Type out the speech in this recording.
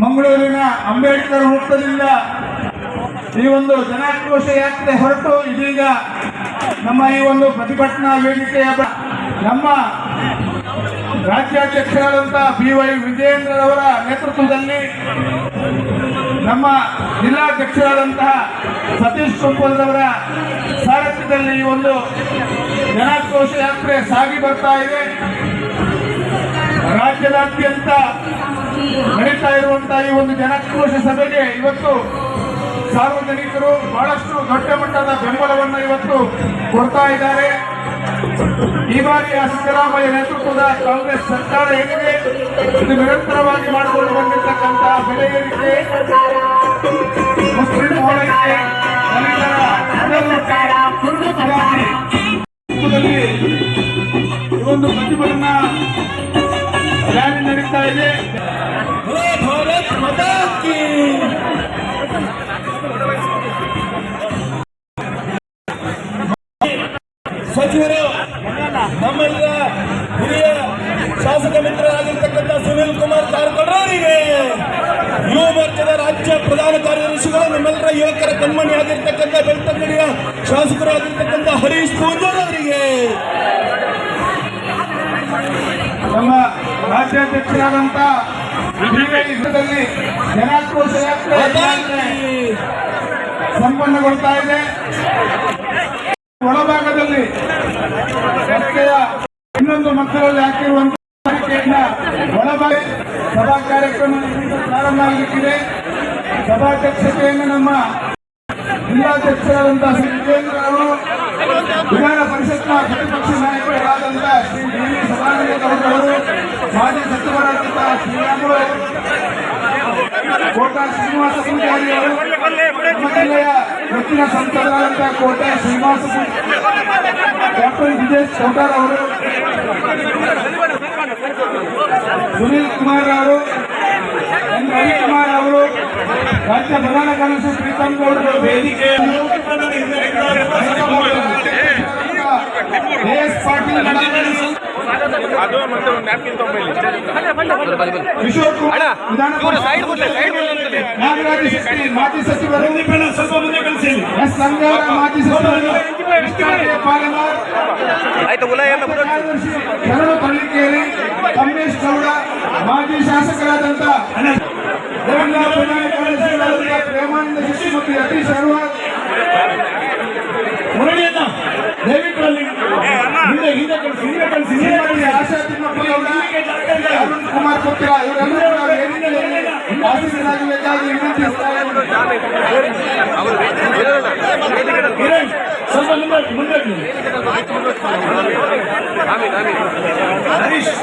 ಮಂಗಳೂರಿನ ಅಂಬೇಡ್ಕರ್ ವೃತ್ತದಿಂದ ಈ ಒಂದು ಜನಾಕ್ರೋಶ ಯಾತ್ರೆ ಹೊರಟು, ಇದೀಗ ನಮ್ಮ ಈ ಒಂದು ಪ್ರತಿಭಟನಾ ವೇದಿಕೆಯ ನಮ್ಮ ರಾಜ್ಯಾಧ್ಯಕ್ಷರಾದಂತಹ ಬಿ ವೈ ವಿಜಯೇಂದ್ರರವರ ನೇತೃತ್ವದಲ್ಲಿ ನಮ್ಮ ಜಿಲ್ಲಾಧ್ಯಕ್ಷರಾದಂತಹ ಸತೀಶ್ ಕುಂಪಲ್ರವರ ಸಾರಥ್ಯದಲ್ಲಿ ಈ ಒಂದು ಜನಾಕ್ರೋಶ ಯಾತ್ರೆ ಸಾಗಿ ಬರ್ತಾ ಇದೆ. ರಾಜ್ಯದಾದ್ಯಂತ ನಡೀತಾ ಇರುವಂತಹ ಈ ಒಂದು ಜನಾಕ್ರೋಶ ಸಭೆಗೆ ಇವತ್ತು ಸಾರ್ವಜನಿಕರು ಬಹಳಷ್ಟು ದೊಡ್ಡ ಮಟ್ಟದ ಬೆಂಬಲವನ್ನು ಇವತ್ತು ಕೊಡ್ತಾ ಇದ್ದಾರೆ. ಈ ಬಾರಿ ಸಿದ್ದರಾಮಯ್ಯ ನೇತೃತ್ವದ ಕಾಂಗ್ರೆಸ್ ಸರ್ಕಾರ ಏನಿದೆ? ಇದು ನಿರಂತರವಾಗಿ ಮಾಡಿಕೊಂಡು ಬಂದಿರತಕ್ಕಂತಹ ಬೆಲೆ ಏನಿದೆ? ಮುಸ್ಲಿಂ ಓಲೈಕೆ ದಲಿತರ ಪ್ರತಿಭಟನಾ ರ್ಯಾಲಿ ನಡೀತಾ ಇದೆ. ಸಚಿವರು ನಮ್ಮೆಲ್ಲ ಹಿರಿಯ ಶಾಸಕ ಮಿತ್ರರಾಗಿರ್ತಕ್ಕಂಥ ಸುನಿಲ್ ಕುಮಾರ್ ಕಾರ್ಕೊಂಡ್ರಿಗೆ ಯುವ ಮೋರ್ಚಾದ ರಾಜ್ಯ ಪ್ರಧಾನ ಕಾರ್ಯದರ್ಶಿಗಳು ನಮ್ಮೆಲ್ಲರ ಯುವಕರ ಕಣ್ಮಣಿ ಆಗಿರ್ತಕ್ಕಂಥ ಬೆಳ್ತಂಗಡಿಯ ಶಾಸಕರಾಗಿರ್ತಕ್ಕಂಥ ಹರೀಶ್ ಪೂಂಜೋರ್ ಅವರಿಗೆ ನಮ್ಮ ರಾಜ್ಯಾಧ್ಯಕ್ಷರಾದಂತ ದಲ್ಲಿ ಜನಾಕ್ರೋಶ ಯಾತ್ರೆ ಸಂಪನ್ನಗೊಳ್ತಾ ಇದೆ. ಒಳಭಾಗದಲ್ಲಿ ರಸ್ತೆಯ ಇನ್ನೊಂದು ಮಕ್ಕಳಲ್ಲಿ ಹಾಕಿರುವಂತಹ ಒಳಭಾಗ ಸಭಾ ಕಾರ್ಯಕ್ರಮ ಪ್ರಾರಂಭ ಆಗಲಿಕ್ಕಿದೆ ಸಭಾಧ್ಯಕ್ಷತೆಯನ್ನು ನಮ್ಮ ಜಿಲ್ಲಾಧ್ಯಕ್ಷರಾದಂತಹ ವಿಜೇಂದ್ರ ಅವರು ಕೋಟಾ ಶ್ರೀನಿವಾಸ ಪೂಜಾರಿ ಅವರು ನಮ್ಮ ಜಿಲ್ಲೆಯ ಹೆಚ್ಚಿನ ಸಂಸದರಾದಂತಹ ಕೋಟೆ ಶ್ರೀನಿವಾಸ ಕ್ಯಾಪ್ಟನ್ ವಿಜಯ್ ಚೌಟಾರ್ ಅವರು ಸುನೀಲ್ ಕುಮಾರ್ ಅವರು ಎನ್ ರವಿಕುಮಾರ್ ಅವರು ರಾಜ್ಯ ಪ್ರಧಾನ ಕಾರ್ಯದರ್ಶಿ ಕಿಶೋರ್ ಕುಮಾರ್ ವಿಧಾನ ಪರಿಷತ್ ನಾಗರಾಜ ಶೆಟ್ಟಿ ಮಾಜಿ ಸಚಿವರು ಎಸ್ ಸಂಗಾರ ಮಾಜಿ ಸಚಿವರು ಆಯ್ತು ಎಲ್ಲ ಶರಣು ಪಳ್ಳಿಕೇರಿ ಕಮಲೇಶ್ ಗೌಡ ಮಾಜಿ ಶಾಸಕರಾದಂತ ಕುಮಾರ್ ಪುತ್ರ ಇವರೆಲ್ಲರೂ ಕೂಡ ವೇದಿಕೆಯಲ್ಲಿ ಆಸೀನರಾಗಬೇಕಾಗಿ ವಿನಂತಿಸ್ತಾ ಇದ್ದಾರೆ. ಕಿರಣ್ ಸ್ವಲ್ಪ ಮುಂದೆ ಮುಂದೆ ಆಮೀನ್ ಆಮೀನ್ ಹರೀಶ್